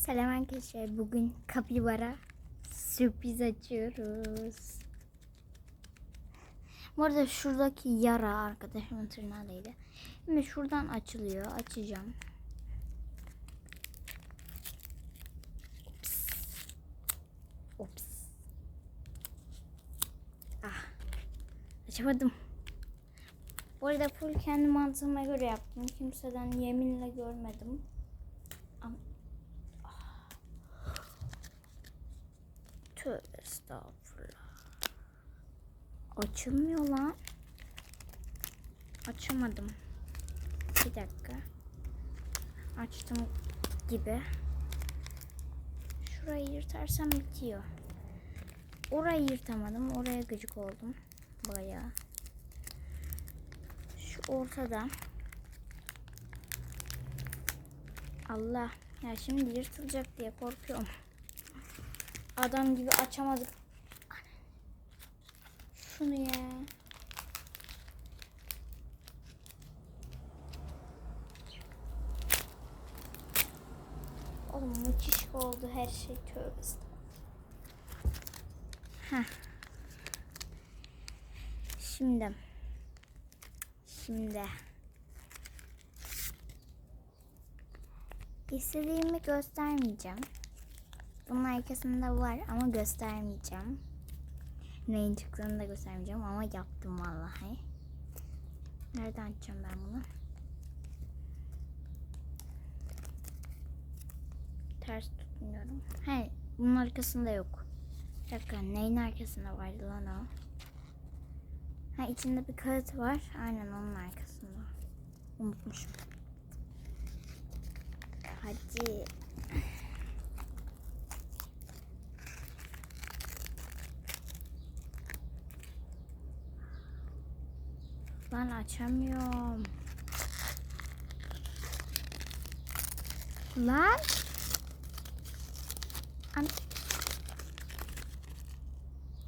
Selam arkadaşlar. Bugün kapibara sürpriz açıyoruz. Bu arada şuradaki yara arkadaşımın tırnağıydı. Şimdi şuradan açılıyor. Açacağım. Ops. Ops. Ah. Açamadım. Bu arada full kendi mantığıma göre yaptım. Kimseden yeminle görmedim. Tövbe estağfurullah. Açılmıyor lan. Açamadım. Bir dakika. Açtım gibi. Şurayı yırtarsam bitiyor. Orayı yırtamadım. Oraya gıcık oldum. Bayağı. Şu ortada. Allah. Ya şimdi yırtılacak diye korkuyorum. Adam gibi açamadık. Şunu ya. Oğlum müthiş oldu her şey tövbe Heh. Şimdi. Şimdi. İstediğimi göstermeyeceğim. Bunun arkasında var ama göstermeyeceğim. Neyin çıktığını da göstermeyeceğim ama yaptım vallahi. Nereden açacağım ben bunu? Ters tutmuyorum. He, bunun arkasında yok. Bir dakika, neyin arkasında vardı lan o? Ha, içinde bir kağıt var. Aynen onun arkasında. Unutmuşum. Hadi. Lan açamıyorum. Lan. An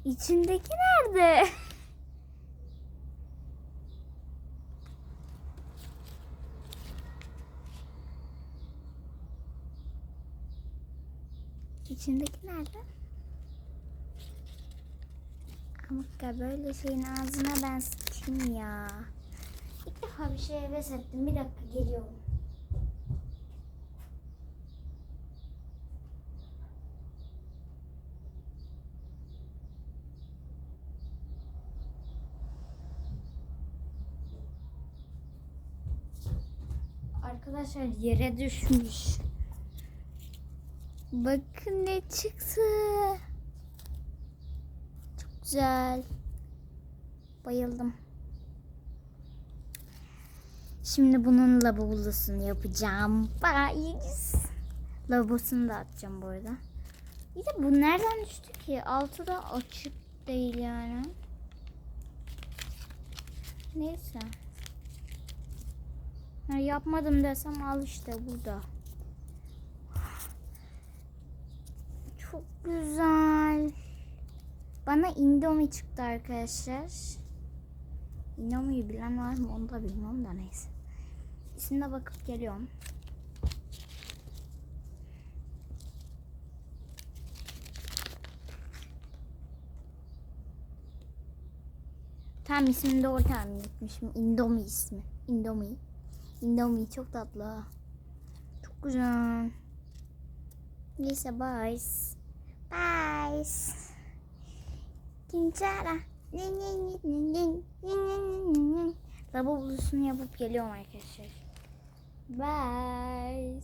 İçindeki nerede? İçindeki nerede? Amıkka böyle şeyin ağzına ben sıçayım ya. İlk defa bir şeye heves ettim. Bir dakika geliyorum. Arkadaşlar yere düşmüş. Bakın ne çıktı. Çok güzel. Bayıldım. Şimdi bunun lavabolusunu yapacağım. Bayız. Lavabosunu da atacağım bu arada. Bir de bu nereden düştü ki? Altı da açık değil yani. Neyse. Ya yapmadım desem al işte burada. Çok güzel. Bana Indomie çıktı arkadaşlar. Indomie'yi bilen var mı onu da bilmiyorum da neyse. İsmine bakıp geliyorum. Tam ismini doğru tahmin etmişim. Indomie ismi. Indomie. Indomie çok tatlı. Çok güzel. Neyse bye. Bye. Kinçara. Lavabolusunu yapıp geliyorum arkadaşlar. Bye.